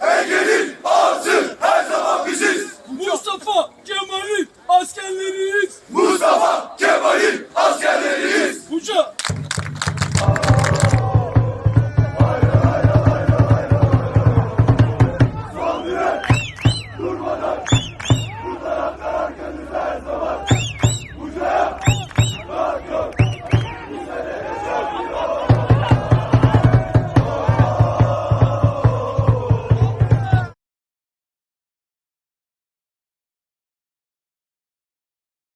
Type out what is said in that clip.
Ege'nin ağzı.